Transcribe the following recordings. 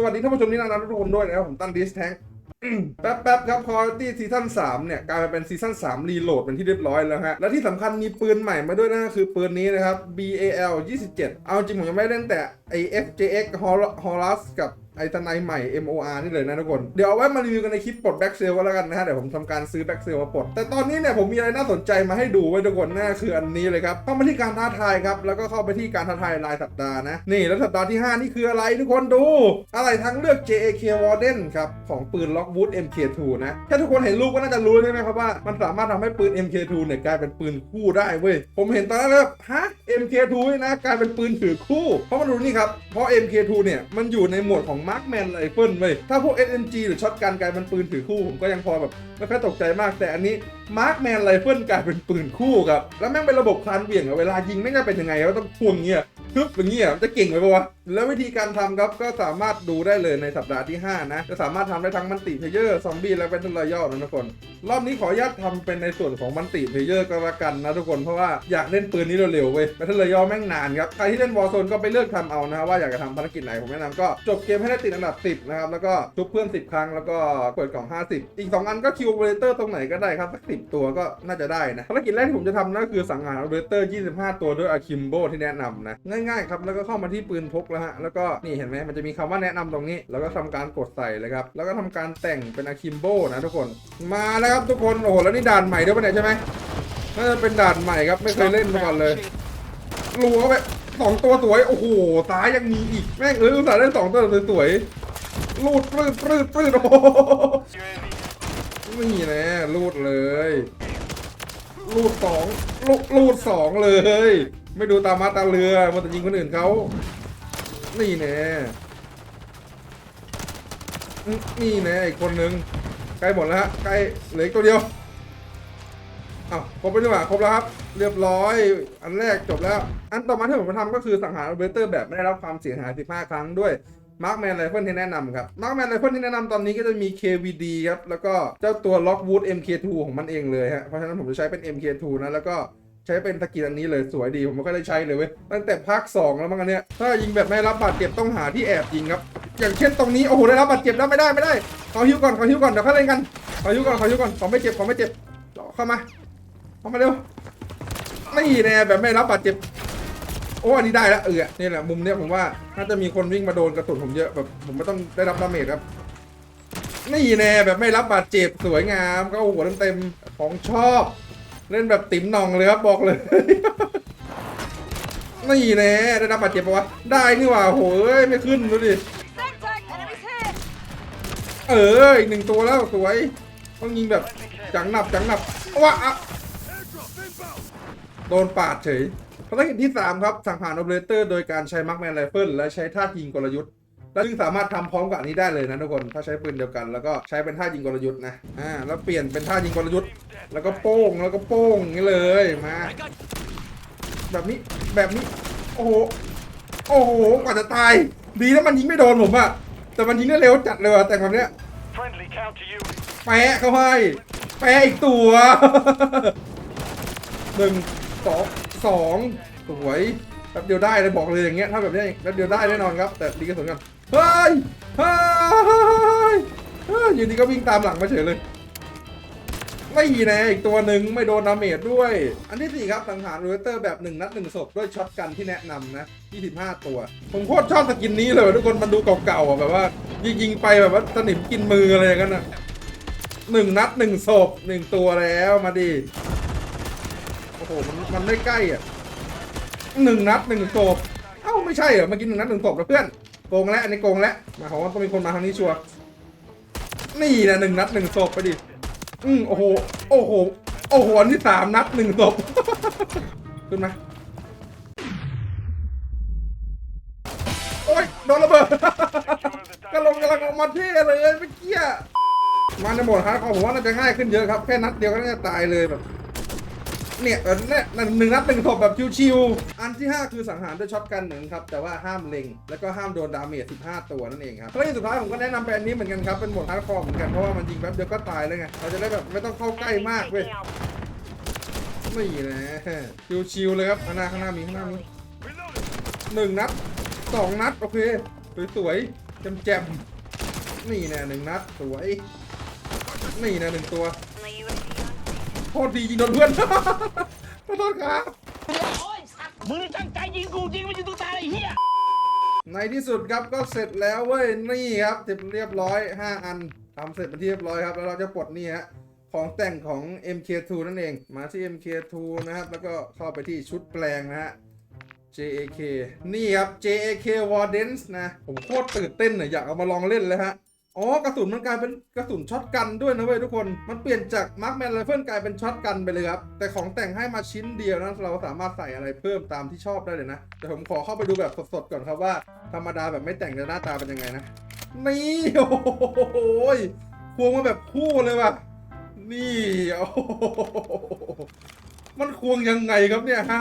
สวัสดีท่านผู้ชมที่น่ารักทุกคนด้วยนะครับผมตั้นดิสแทงแป๊บแป๊บๆครับคอร์ตี้ซีซั่น3เนี่ยกลายมาเป็นซีซั่น3รีโหลดเป็นที่เรียบร้อยแล้วฮะ และที่สำคัญมีปืนใหม่มาด้วยนะคือปืนนี้นะครับ BAL 27 เอาจริงผมยังไม่เล่นแต่ไอ FJX Horus กับ ไอตนายใหม่ MOR นี่เลยนะทุกคน เดี๋ยวเอาไว้มารีวิวกันในคลิปปลดแบ็กเซลก็แล้วกันนะฮะ เดี๋ยวผมทำการซื้อแบ็กเซลมาปลด แต่ตอนนี้เนี่ยผมมีอะไรน่าสนใจมาให้ดูไว้ทุกคนนั่นคืออันนี้เลยครับเข้ามาที่การท้าทายครับ แล้วก็เข้าไปที่การท้าทายรายสัปดาห์นะ นี่แล้วสัปดาห์ที่ 5 นี่คืออะไรทุกคนดู อะไรทั้งเลือก JAK Warden ครับของปืน Lockwood MK2 นะแค่ทุกคนเห็นรูปก็น่าจะรู้ใช่ไหมครับว่ามันสามารถทำให้ปืน MK2 เนี่ยกลายเป็นปืนคู่ได้เว้ยผมเห็นตอนแรกแบบฮะ MK2 นะกลายเป็นปืนถือคู่ เพราะมาดูนี่ครับเพราะ MK2 เนี่ยมันอยู่ในหมวดของมาร์คแมนไรเฟิลเว้ยถ้าพวก SMG หรือช็อตกันกลายเป็นปืนถือคู่ผมก็ยังพอแบบไม่ค่อยตกใจมากแต่อันนี้มาร์คแมนไรเฟิลกลายเป็นปืนคู่ครับแล้วแม่งเป็นระบบคลานเหวี่ยงอะเวลายิงแม่งจะเป็นยังไงก็ต้องพวงเงี้ย ฮึบอย่างเงี้ยจะเก่งไปปะวะแล้ววิธีการทำครับก็สามารถดูได้เลยในสัปดาห์ที่ 5 นะ จะสามารถทำได้ทั้งมันติเพเยอร์ซอมบี้และเป็นทุนรอยย่อนะทุกคน รอบนี้ขออนุญาตทำเป็นในส่วนของมันติเพเยอร์ก็แล้วกันนะทุกคนเพราะว่าอยากเล่นปืนนี้เร็วๆเว้ยเป็นทุนรอยย่อแม่งนานครับใครที่เล่นวอร์โซนก็ไปเลือกทำเอานะว่าอยากจะทำภารกิจไหนผมแนะนำก็จบเกมให้ได้ติดอันดับ 10 นะครับแล้วก็ทุบเพื่อน 10 ครั้งแล้วก็เปิดกล่อง 50 อีก 2 อันก็คิวโอเปอเรเตอร์ตรงไหนก็ได้ครับสัก10ตัวก็น่าจะได้นะภารกิจแรกที่ผมจะทำนั่นก็คือสังหารเปอเรเตอร์ 25 ตัวด้วยอะคิมโบที่แนะนำนะง่ายๆครับแล้วก็เข้ามาที่ปืนพกแล้วฮะแล้วก็นี่เห็นไหมมันจะมีคำว่าแนะนำตรงนี้ แล้วก็ทำการกดใส่เลยครับแล้วก็ทำการแต่งเป็นอะคิมโบนะทุกคนมาแล้วครับทุกคนโอ้โหแล้วนี่ด่านใหม่ด้วยปะเนี่ยใช่ไหมน่าจะเป็นด่านใหม่ครับไม่เคยเล่นมาก่อนเลยรัวไปสองตัวสวยโอ้โหตายยังมีอีกแม่งเอออุตส่าห์ได้สองตัวสวยๆลูดปลื้ดปลื้ดปลื้ดโอ้โหนี่น่ลูดเลย ลูดสองลูดลูดสองเลยไม่ดูตามาตาเรือมันจะยิงคนอื่นเขานี่แน่นี่แน่อีกคนนึงใกล้หมดแล้วฮะใกล้เหลืออีกตัวเดียวอ้าวครบไปดีกว่าครบแล้วครับ เรียบร้อย อันแรกจบแล้ว อันต่อมาที่ผมมาทำก็คือสังหารเบเตอร์แบบไม่ได้รับความเสียหาย 15 ครั้งด้วยมาร์คแมนไรเฟิลที่แนะนำครับมาร์คแมนไรเฟิลที่แนะนำตอนนี้ก็จะมี KVD ครับ แล้วก็เจ้าตัว Lockwood MK2 ของมันเองเลยฮะ เพราะฉะนั้นผมจะใช้เป็น MK2 นะ แล้วก็ ใช้เป็นสกินอันนี้เลยสวยดี ผมไม่ค่อยได้ใช้เลยเว้ย ตั้งแต่ภาค 2 แล้วมั้งอันเนี้ย ถ้ายิงแบบไม่รับบาดเจ็บต้องหาที่แอบยิงครับ อย่างเช่นตรงนี้ โอ้โห ได้รับบาดเจ็บแล้วไม่ได้ไม่ได้ ขอฮิวก่อน ขอฮิวก่อน เดี๋ยวค่อยเล่นกัน ขอฮิวก่อน ขอฮิวก่อน ขอไม่เจ็บ ขอไม่เจ็บ เข้ามา เข้ามาเร็วนี่แน่แบบไม่รับบาดเจ็บ โอ้อันนี้ได้แล้วเออนี่แหละมุมเนี้ยผมว่าน่าจะมีคนวิ่งมาโดนกระสุนผมเยอะแบบผมไม่ต้องได้รับดาเมจครับนี่แน่แบบไม่รับบาดเจ็บสวยงามก็หัวเต็มๆของชอบ เล่นแบบติ๋มหน่องเลยครับบอกเลย นี่แน่ได้รับบาดเจ็บปะวะ ได้นี่หว่าโหเอ้ยไม่ขึ้นดูดิ เอออีกหนึ่งตัวแล้วสวย ต้องยิงแบบจังหนับจังหนับวะโดนปาดเฉยภารกิจที่ 3 ครับ สังหารโอเปอเรเตอร์โดยการใช้มาร์กแมนไรเฟิลและใช้ท่ายิงกลยุทธ์ และซึ่งสามารถทำพร้อมกับอันนี้ได้เลยนะทุกคน ถ้าใช้ปืนเดียวกัน แล้วก็ใช้เป็นท่ายิงกลยุทธ์นะ อ่า แล้วเปลี่ยนเป็นท่ายิงกลยุทธ์ แล้วก็โป้ง แล้วก็โป้งอย่างนี้เลย มา แบบนี้ แบบนี้ โอ้โห โอ้โห กว่าจะตาย ดีแล้วมันยิงไม่โดนผมอะแต่มันยิงได้เร็วจัดเลยว่ะแต่แบบเนี้ยแปะเข้าให้ แปะอีกตัวหนึ่งสองสองสวยแป๊บเดียวได้เลยบอกเลยอย่างเงี้ยถ้าแบบนี้แป๊บเดียวได้แน่นอนครับ แต่ดีกระสุนกัน เฮ้ยเฮ้ยเฮ้ยอยู่ดีก็วิ่งตามหลังมาเฉยเลย ไม่แน่อีกตัวหนึ่งไม่โดนดาเมจด้วย อันที่สี่ครับสังหารโรเตอร์แบบหนึ่งนัดหนึ่งศพด้วยช็อตกันที่แนะนำนะ 25 ตัว ผมโคตรชอบสกินนี้เลย ทุกคนมันดูเก่าๆอะแบบว่า ยิงๆไปแบบว่าสนิมกินมืออะไรอย่างนั้นอะหนึ่งนัดหนึ่งศพหนึ่งตัวแล้วมาดิโอ้โหมันมันไม่ใกล้อะหนึ่งนัดหนึ่งศพเอ้าไม่ใช่เหรอมื่อกี้หนึ่งนัดหนึ่งศพแล้วเพื่อน โกงแล้วอันนี้โกงแล้วหมายความว่าต้องมีคนมาทางนี้ชัวร์นี่นะหนึ่งนัดหนึ่งศพไปดิอืมโอ้โหโอ้โหโอ้โหอันที่สามนัดหนึ่งศพขึ้นมาโอ้ยโดนระเบิดกระลงกำลังออกมาเท่เลยเมื่อกี้มาในโหมดฮาร์ดคอร์ผมว่าน่าจะง่ายขึ้นเยอะครับแค่นัดเดียวก็น่าจะตายเลยแบบ เนี่ยแบบเนี่ยหนึ่งนัดหนึ่งศพแบบชิวๆอันที่ 5 คือสังหารด้วยช็อตกันหนึ่งครับ แต่ว่าห้ามเล็ง แล้วก็ห้ามโดนดาเมจ15 ตัวนั่นเองครับแล้วอย่างสุดท้ายผมก็แนะนำไปอันนี้เหมือนกันครับ เป็นหมดฮาร์ดคอร์เหมือนกัน เพราะว่ามันยิงแป๊บเดียวก็ตายเลยไงเราจะได้แบบไม่ต้องเข้าใกล้มากเว้ยนี่นะชิวๆเลยครับข้างหน้าข้างหน้ามีข้างหน้ามีหนึ่งนัดสองนัดโอเคสวยจำแจมๆนี่น่หนึ่งนัดสวยนี่น่หนึ่งตัว โทษดียิงโดนเพื่อนขอโทษครับโอ้ยสัตว์มึงนี่ตั้งใจยิงกูยิงไม่ยิงตัวตายไอ้เหี้ยในที่สุดครับก็เสร็จแล้วเว้ยนี่ครับเสร็จเรียบร้อย 5 อันทำเสร็จเป็นที่เรียบร้อยครับ แล้วเราจะปลดนี่ฮะของแต่งของ MK2 นั่นเอง มาที่ MK2 นะครับ แล้วก็เข้าไปที่ชุดแปลงนะฮะ JAK นี่ครับ JAK Wardens นะ ผมโคตรตื่นเต้นเลยอยากเอามาลองเล่นเลยฮะ อ๋อกระสุนมันกลายเป็นกระสุนช็อตกันด้วยนะเว้ยทุกคน มันเปลี่ยนจากมาร์คแมนไรเฟิลกลายเป็นช็อตกันไปเลยครับ แต่ของแต่งให้มาชิ้นเดียวนะเราสามารถใส่อะไรเพิ่มตามที่ชอบได้เลยนะ แต่ผมขอเข้าไปดูแบบสดๆก่อนครับว่า ธรรมดาแบบไม่แต่งจะหน้าตาเป็นยังไงนะ นี่โอ้โหควงมาแบบคู่เลยว่ะ นี่โอ้โหมันควงยังไงครับเนี่ยฮะ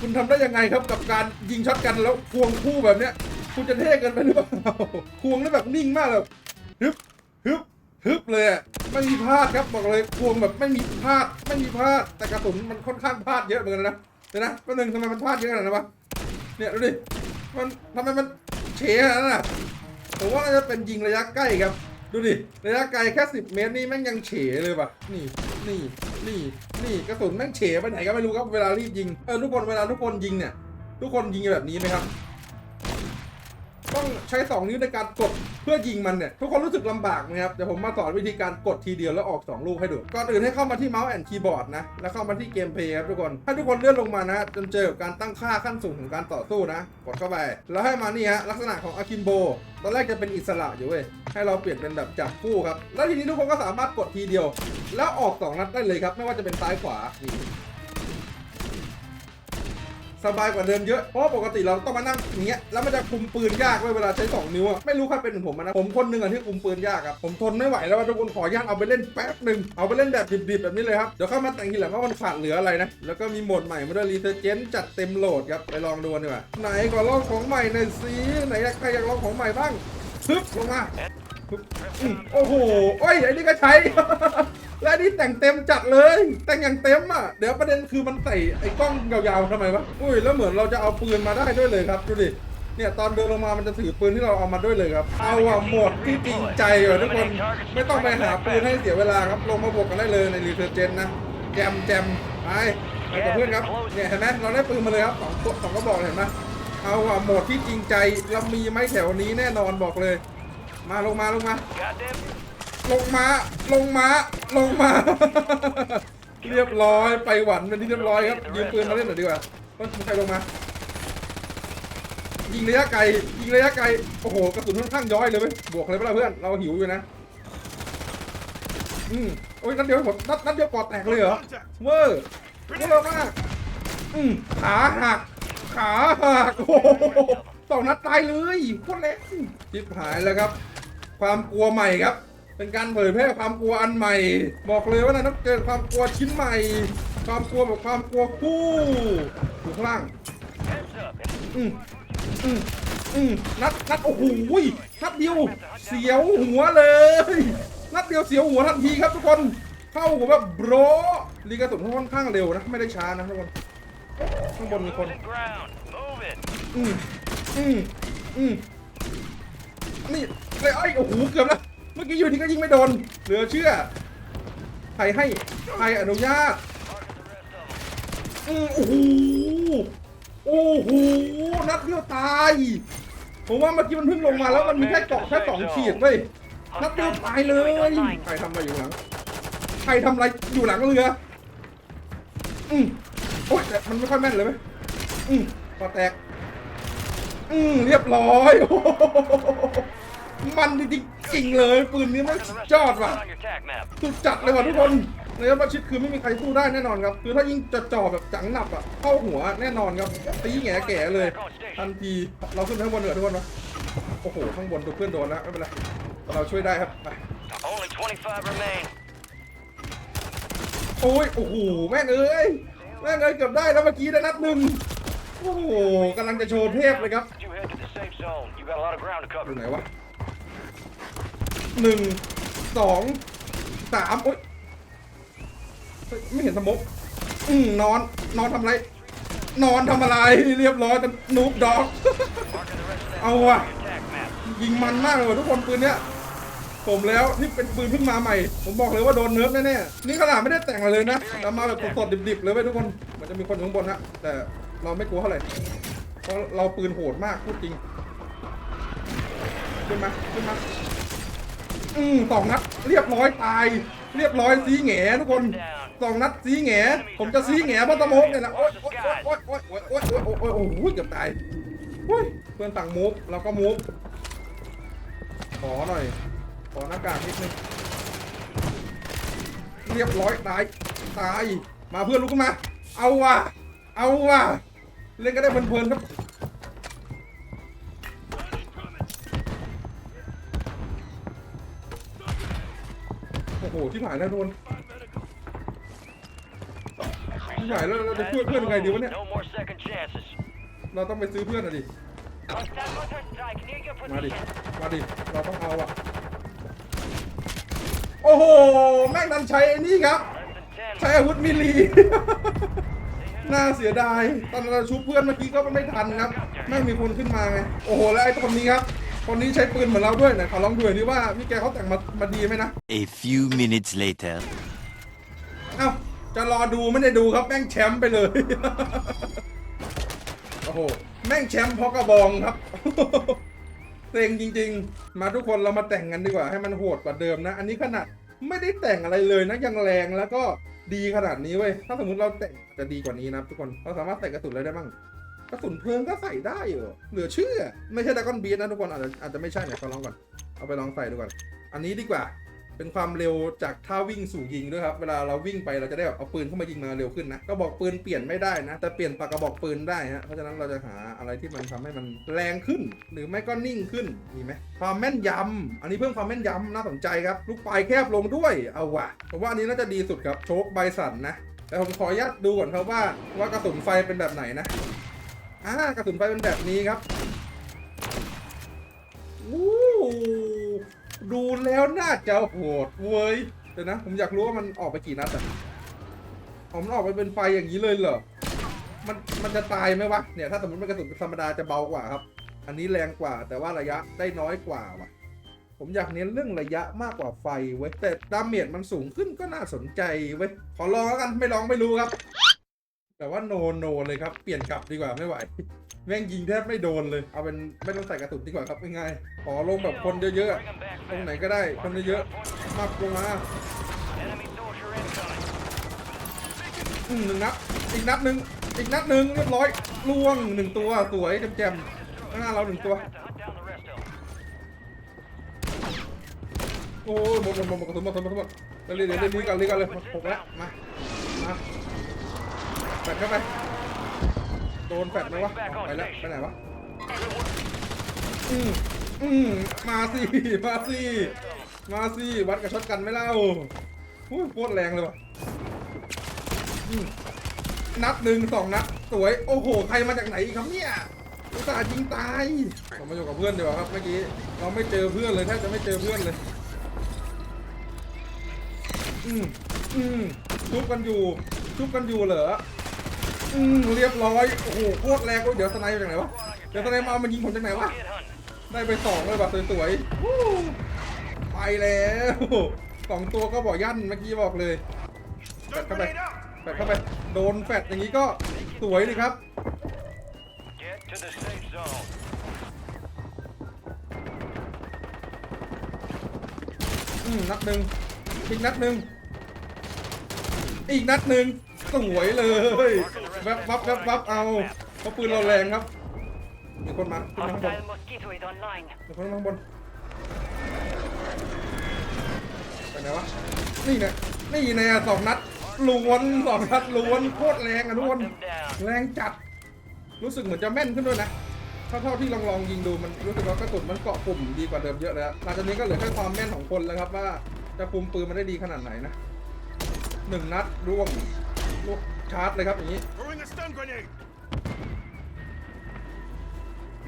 คุณทำได้ยังไงครับกับการยิงช็อตกันแล้วควงคู่แบบเนี้ย คุณจะเท่เกินไปหรือเปล่าควงได้แบบนิ่งมากแบบฮึบฮึบฮึบเลยอะไม่มีพลาดครับบอกเลยควงแบบไม่มีพลาดไม่มีพลาดแต่กระสุนมันค่อนข้างพลาดเยอะเหมือนกันนะเดี๋ยวนะแป๊บนึงทำไมมันพลาดเยอะขนาดนั้นวะเนี่ยดูดิมันทำไมมันเฉยขนาดนั้นอะผมว่าน่าจะเป็นยิงระยะใกล้ครับ ดูดิระยะไกลแค่ 10 เมตรนี่แม่งยังเฉยเลยป่ะนี่นี่นี่นี่กระสุนแม่งเฉยไปไหนก็ไม่รู้ครับเวลารีบยิงเออทุกคนเวลาทุกคนยิงเนี่ยทุกคนยิงแบบนี้ไหมครับ ต้องใช้ 2 นิ้วในการกดเพื่อยิงมันเนี่ย ทุกคนรู้สึกลำบากไหมครับ เดี๋ยวผมมาสอนวิธีการกดทีเดียวแล้วออก 2 ลูกให้ดู ก่อนอื่นให้เข้ามาที่เมาส์แอนด์คีย์บอร์ดนะ แล้วเข้ามาที่เกมเพย์ครับทุกคน ให้ทุกคนเลื่อนลงมานะจนเจอกับการตั้งค่าขั้นสูงของการต่อสู้นะ กดเข้าไป แล้วให้มานี่ฮะลักษณะของอากิมโบ ตอนแรกจะเป็นอิสระอยู่เว้ย ให้เราเปลี่ยนเป็นแบบจับคู่ครับ แล้วทีนี้ทุกคนก็สามารถกดทีเดียว แล้วออก 2 นัดได้เลยครับ ไม่ว่าจะเป็นซ้ายขวา สบายกว่าเดิมเยอะ เพราะปกติเราต้องมานั่งอย่างเงี้ย แล้วมันจะคุมปืนยากเว้ยเวลาใช้ 2 นิ้วอะไม่รู้ใครเป็นเหมือนผมอะนะ ผมคนหนึ่งอะที่คุมปืนยากครับผมทนไม่ไหวแล้วว่าทุกคนขออนุญาตเอาไปเล่นแป๊บหนึ่งเอาไปเล่นแบบดิบๆแบบนี้เลยครับ เดี๋ยวเข้ามาแต่งทีหลังว่ามันขาดเหลืออะไรนะ แล้วก็มีโหมดใหม่มาด้วยรีเทอร์เจนจัดเต็มโหลดครับ ไปลองดูกันดีกว่าไหนขอนลองของใหม่หน่อยสิไหนใครอยากลองของใหม่บ้างฮึบลงมา โอ้โหโอ้ยไอ้นี่ก็ใช้ และนี่แต่งเต็มจัดเลย แต่งอย่างเต็มอะ เดี๋ยวประเด็นคือมันใส่ไอ้กล้องยาวๆทำไมวะ อุ้ยแล้วเหมือนเราจะเอาปืนมาได้ด้วยเลยครับดูดิ เนี่ยตอนเดินลงมามันจะถือปืนที่เราเอามาด้วยเลยครับ เอาอะหมดที่จริงใจว่ะทุกคน ไม่ต้องไปหาปืนให้เสียเวลาครับ ลงมาบวกกันได้เลยในรีเทอร์เจนนะ แจมแจมไปไปกับเพื่อนครับ เนี่ยเห็นไหมเราได้ปืนมาเลยครับสองตัวสองกระบอกเห็นไหมเอาอะหมดที่จริงใจเรามีไหมแถวนี้แน่นอนบอกเลย มาลงมาลงมา ลงมาลงมาลงมา เรียบร้อยไปหวันเป็นที่เรียบร้อยครับยืมปืนมาเล่นหน่อยดีกว่าต้นใครลงมา ยิงระยะไกลยิงระยะไกลโอ้โหกระสุนค่อนข้างย้อยเลยเว้ยบวกเลยเปล่าเพื่อนเราหิวอยู่นะอืมโอ้ยนัดเดียวหมดนัดนัดเดียวปอดแตกเลยเหรอเวอร์เวอร์มากอืมขาหักขาหักโอ้โหสองนัดตายเลยโคตรเล็กชิบหายแล้วครับ ความกลัวใหม่ครับ เป็นการเผยแพร่ความกลัวอันใหม่ บอกเลยว่านายต้องเจอความกลัวชิ้นใหม่ ความกลัวแบบความกลัวคู่อยู่ข้างล่างอืมอืมอืมนัดนัดโอ้โหนัดเดียวเสียวหัวเลยนัดเดียวเสียวหัวทันทีครับทุกคนเข้าหัวแบบโบรลีกระสุนค่อนข้างเร็วนะ ไม่ได้ช้านะทุกคนข้างบนมีคนอืมอืมอืมนี่ เลยไอ้ยโอ้โหเกือบแล้ว เมื่อกี้อยู่ที่ก็ยิงไม่โดน เหลือเชื่อ ใครให้ใครอนุญาตอืมโอ้โห โอ้โห นัดเดียวตาย ผมว่าเมื่อกี้มันเพิ่งลงมาแล้วมันมีแค่เกาะแค่สองขีดเว้ยนัดเดียวตายเลย ใครทำอะไรอยู่หลัง ใครทำอะไรอยู่หลังเรือ อืมโอ๊ยแต่มันไม่ค่อยแม่นเลยไหมอืมปอแตก อืมเรียบร้อยโอ้โห มันจริงๆเลยปืนนี้มันสุดยอดว่ะสุดจัดเลยว่ะทุกคนในระประชิดคือไม่มีใครสู้ได้แน่นอนครับ คือถ้ายิงจะจ่อแบบจังหนับอะเข้าหัวแน่นอนครับตีแง่แก่เลย ทันทีเราขึ้นข้างบนเหนือทุกคนวะโอ้โหข้างบนตัวเพื่อนโดนแล้วไม่เป็นไรเราช่วยได้ครับไป Only 25 remain. โอ้ยโอ้โหแม่งเอ้ยแม่งเอ้ยเกือบได้แล้วเมื่อกี้ได้นัดหนึ่งโอ้โหกำลังจะโชว์เทพเลยครับ You head to the safe zone. You got a lot of ground to อยู่ cover. ไหนวะ หนึ่งสองสามโอ๊ยเฮ้ยไม่เห็นสมกอืมนอน นอนทำอะไร นอนทำอะไรเรียบร้อยแต่นูบดอก เอาว่ะ ยิงมันมากเลยว่ะทุกคนปืนเนี้ยผมแล้วที่เป็นปืนเพิ่งมาใหม่ ผมบอกเลยว่าโดนเนิร์ฟแน่ๆนี่ขนาดไม่ได้แต่งอะไรเลยนะเรามาแบบสดๆดิบๆเลยเว้ยทุกคนมันจะมีคนอยู่ข้างบนฮะแต่เราไม่กลัวเท่าไหร่เพราะเราปืนโหดมากพูดจริงขึ้นมาขึ้นมา อืมสองนัดเรียบร้อยตาย เรียบร้อยซีแหงทุกคนสองนัดซีแหงผมจะซีแหงเพราะตะโมกเนี่ยนะโอ๊ยโอ๊ยโอ๊ยโอ๊ยโอ๊ยโอ๊ยโอ๊ยโอ๊ยโอ๊ยโอ้โหเกือบตายโอ้ยเพื่อนสั่งมูฟเราก็มูฟขอหน่อย ขอหน้ากากนิดนึงเรียบร้อยตายตายมาเพื่อนลุกขึ้นมา เอาว่ะเอาว่ะเล่นก็ได้เพลินๆครับ หที่หายแล้วโดนที่หายแล้วเราจะช่วยเพื่อนยังไงดีวะเนี่ย No more second chances. เราต้องไปซื้อเพื่อนอะดิ Constant motor strike near your มาดิ position. มาดิ เราต้องเอาอะ โอ้โห แม่งดันใช้ไอ้นี่ครับ Less than ใช้อาวุธมิลลีน่าเสียดาย ตอนเราชุบเพื่อนเมื่อกี้ก็ไม่ทันครับ ไม่มีคนขึ้นมาไง โอ้โห แล้วไอ้คนนี้ครับ คนนี้ใช้ปืนเหมือนเราด้วยนะขอลองดูหน่อยดิว่าพี่แกเขาแต่งมามาดีไหมนะ A few minutes later. เอ้าจะรอดูไม่ได้ดูครับแม่งแชมป์ไปเลย โอ้โหแม่งแชมป์เพราะกระบองครับเต็งจริง ๆ มาทุกคนเรามาแต่งกันดีกว่าให้มันโหดกว่าเดิมนะ อันนี้ขนาดไม่ได้แต่งอะไรเลยนะยังแรงแล้วก็ดีขนาดนี้เว้ยถ้าสมมติเราแต่งจะดีกว่านี้นะทุกคนเราสามารถใส่กระสุนอะไรได้บ้างก ระสุนเพลิงก็ใส่ได้เหรอเหลือเชื่อ ไม่ใช่ดากอนบีนะทุกคนอาจจะอาจจะไม่ใช่เนี่ยลองก่อนเอาไปลองใส่ดูก่อน อันนี้ดีกว่า เป็นความเร็วจากท่าวิ่งสู่ยิงด้วยครับ เวลาเราวิ่งไปเราจะได้แบบเอาปืนเข้ามายิงมาเร็วขึ้นนะ ก็บอกปืนเปลี่ยนไม่ได้นะ แต่เปลี่ยนปากกระบอกปืนได้ฮะ เพราะฉะนั้นเราจะหาอะไรที่มันทำให้มันแรงขึ้น หรือไม่ก็นิ่งขึ้น มีไหมความแม่นยำอันนี้เพิ่มความแม่นยำน่าสนใจครับ ลูกปลายแคบลงด้วย เอาว่ะผมว่าอันนี้น่าจะดีสุดครับ โชคใบสันนะ แต่ผมขออนุญาตดูก่อนครับว่าว่ากระสุนไฟเป็นแบบไหนนะ อ่ากระสุนไฟเป็นแบบนี้ครับอู้ดูแล้วน่าจะโหดเว้ยเดี๋ยวนะ ผมอยากรู้ว่ามันออกไปกี่นัดอะผมออกไปเป็นไฟอย่างนี้เลยเหรอ มันมันจะตายไหมวะ เนี่ยถ้าสมมติเป็นกระสุนธรรมดาจะเบากว่าครับ อันนี้แรงกว่าแต่ว่าระยะได้น้อยกว่าว่ะ ผมอยากเน้นเรื่องระยะมากกว่าไฟเว้ยแต่ดาเมจมันสูงขึ้นก็น่าสนใจเว้ยขอลองแล้วกันไม่ลองไม่รู้ครับ แต่ว่าโนโนเลยครับ เปลี่ยนกลับดีกว่าไม่ไหว แม่งยิงแทบไม่โดนเลย เอาเป็นไม่ต้องใส่กระสุนดีกว่าครับง่ายๆขอลงแบบคนเยอะๆตรงไหนก็ได้คนเยอะๆมากลงมาอืมหนึ่งนัดอีกนัดหนึ่งอีกนัดหนึ่งเรียบร้อยล่วงหนึ่งตัวสวยแจ่มๆข้างหน้าเราหนึ่งตัว โอ้ยหมดหมดหมดหมดกระสุนหมดกระสุนหมดหมดเรียนเรียนเรียนรีกันเรียนกันเลยหกแล้วมา แฟดเข้าไป โดนแฟดไหมวะเอาไปแล้วไปไหนวะ อืมอืมมาสิ มาสิ มาสิ วัดกับช็อตกันไม่เล่าอุ้ยโคตรแรงเลยวะอืมนัดหนึ่งสองนัดสวย โอ้โห ใครมาจากไหนอีกครับเนี่ย อุตส่าห์ยิงตายเรามาอยู่กับเพื่อนดีกว่าครับเมื่อกี้ เราไม่เจอเพื่อนเลยแทบจะไม่เจอเพื่อนเลย อืมอืมชุบกันอยู่ชุบกันอยู่เหรอ อืมเรียบร้อย โอ้โหโคตรแรงเว้ยเดี๋ยวสไนด์มาจากไหนวะ เดี๋ยวสไนด์มาเอามันยิงผมจากไหนวะ Get hunting. ได้ไปสองเลยแบบสวยๆวู้ไปแล้วสองตัวก็บอกยั่นเมื่อกี้บอกเลย แฟดเข้าไป แฟดเข้าไป โดนแฟดอย่างนี้ก็สวยเลยครับ Get to the safe zone. อืมนัดหนึ่งอีกนัดหนึ่งอีกนัดหนึ่ง สวยเลยแวบวับแวบวับเอาเพราะปืนเราแรงครับ มีคนมาขึ้นมาข้างบน Hostile mosquito is online. มีคนมาข้างบนไปไหนวะนี่เนี่ยนี่แน่สองนัดล้วนสองนัดล้วนโคตรแรงอะทุกคน Hunt them down. แรงจัด รู้สึกเหมือนจะแม่นขึ้นด้วยนะเท่าเท่าที่ลองลองยิงดูมันรู้สึกว่ากระสุนมันเกาะกลุ่มดีกว่าเดิมเยอะเลยอะหลังจากนี้ก็เหลือแค่ความแม่นของคนแล้วครับว่าจะคุมปืนมันได้ดีขนาดไหนนะหนึ่งนัดร่วง ลูกชาร์จเลยครับอย่างนี้ Throwing a stun grenade!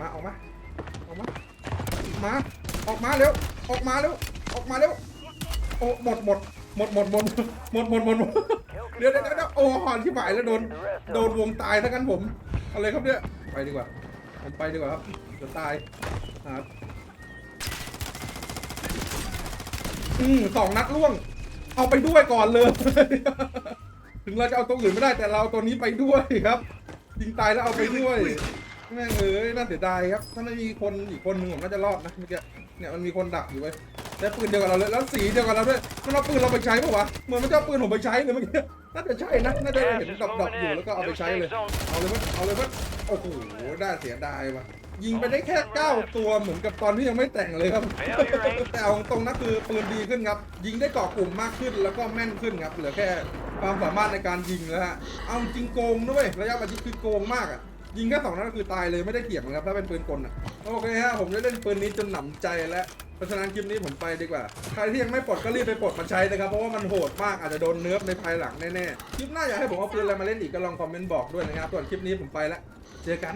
มาออกมา ออกมา มา ออกมาเร็ว ออกมาเร็ว ออกมาเร็ว โอ้หมดหมดหมดหมดหมดหมดหมดหมดหมดเดี๋ยวเดี๋ยวเดี๋ยวโอ้หอนที่หมายแล้วโดน โดนวงตายทั้งกันผม อะไรครับเนี่ย ไปดีกว่า ผมไปดีกว่าครับ จะตายหาอืมสองนัดล่วง เอาไปด้วยก่อนเลย ถึงเราจะเอาตัวอื่นไม่ได้แต่เราเอาตัวนี้ไปด้วยครับยิงตายแล้วเอาไปด้วยแม่งเอ้ยน่าเสียดายครับ ถ้าไม่มีคนอีกคนหนึ่งผมน่าจะรอดนะเมื่อกี้เนี่ยมันมีคนดักอยู่ไว้ยแต่ปืนเดียวกับเราเลยแล้วสีเดียวกับเราด้วยมันเอาปืนเราไปใช้ปะวะเหมือนมันจะเอาปืนผมไปใช้เลยเมื่อกี้น่าจะใช่นะน่าจะเห็นดอกๆอยู่แล้วก็เอาไปใช้เลยเอาเลยมั้ยเอาเลยมั้ยโอ้โหได้เสียดายว่ะ ยิงไปได้แค่9ตัวเหมือนกับตอนที่ยังไม่แต่งเลยครับ แต่เอาตรงๆนะคือปืนดีขึ้นครับ ยิงได้เกาะกลุ่มมากขึ้นแล้วก็แม่นขึ้นครับเหลือแค่ความสามารถในการยิงแล้วฮะเอาจริงโกงด้วยระยะประชิดคือโกงมากอะยิงแค่สองนัดก็คือตายเลยไม่ได้เกี่ยงเลยครับถ้าเป็นปืนกลอะโอเคฮะผมได้เล่นปืนนี้จนหนำใจแล้วเพราะฉะนั้นคลิปนี้ผมไปดีกว่า ใครที่ยังไม่ปลดก็รีบไปปลดมาใช้นะครับ เพราะว่ามันโหดมากอาจจะโดนเนิร์ฟในภายหลังแน่ๆ คลิปหน้าอยากให้ผมเอาปืนอะไรมาเล่นอีกก็ลองคอมเมนต์บอกด้วยนะครับ ส่วนคลิปนี้ผมไปแล้วเจอกัน